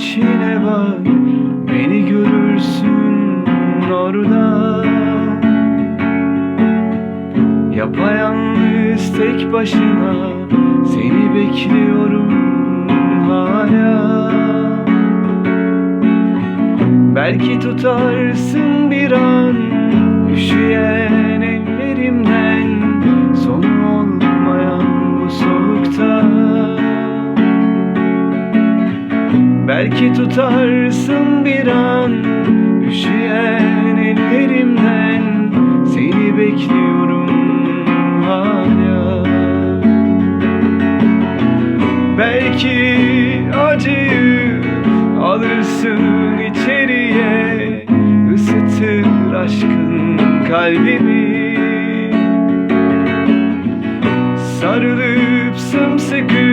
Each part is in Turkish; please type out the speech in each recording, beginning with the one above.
düşlere bak Beni görürsün orada. Yapayalnız tek başına Seni bekliyorum hala. Belki tutarsın Belki tutarsın bir an Üşüyen ellerimden. Seni bekliyorum hala. Belki acıyı alırsın içeriye ısıtır aşkın kalbimi. Sarılıp sımsıkı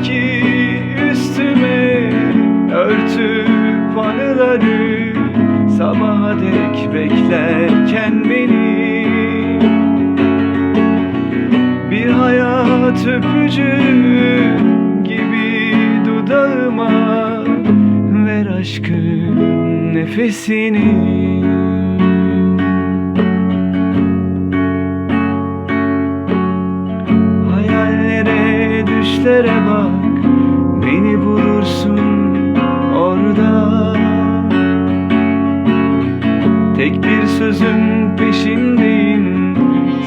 Belki üstüme örtüp anıları Sabaha dek beklerken beni. Bir hayat öpücüğü gibi dudağıma Ver aşkım nefesini düşlere bak Beni bulursun orada. Tek bir sözün peşindeyim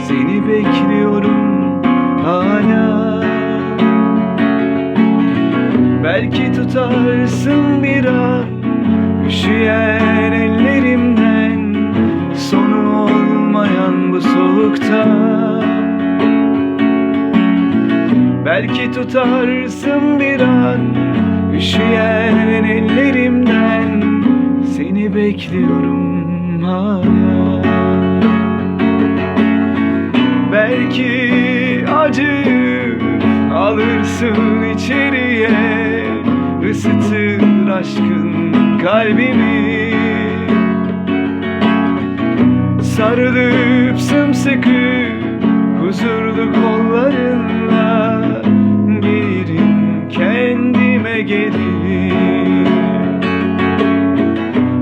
Seni bekliyorum hala. Belki tutarsın bir an Üşüyen ellerimden Belki tutarsın bir an Üşüyen ellerimden. Seni bekliyorum hala. Belki acı alırsın içeriye. Isıtır aşkın kalbimi. Sarılıp sımsıkı huzurlu kollarınla geri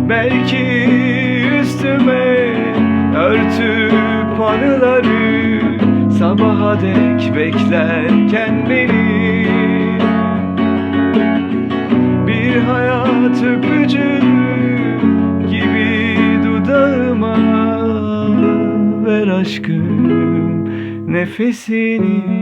Belki üstüme örtüp anıları Sabaha dek beklerken beni. Bir hayat öpücüğü gibi dudağıma Ver aşkım nefesini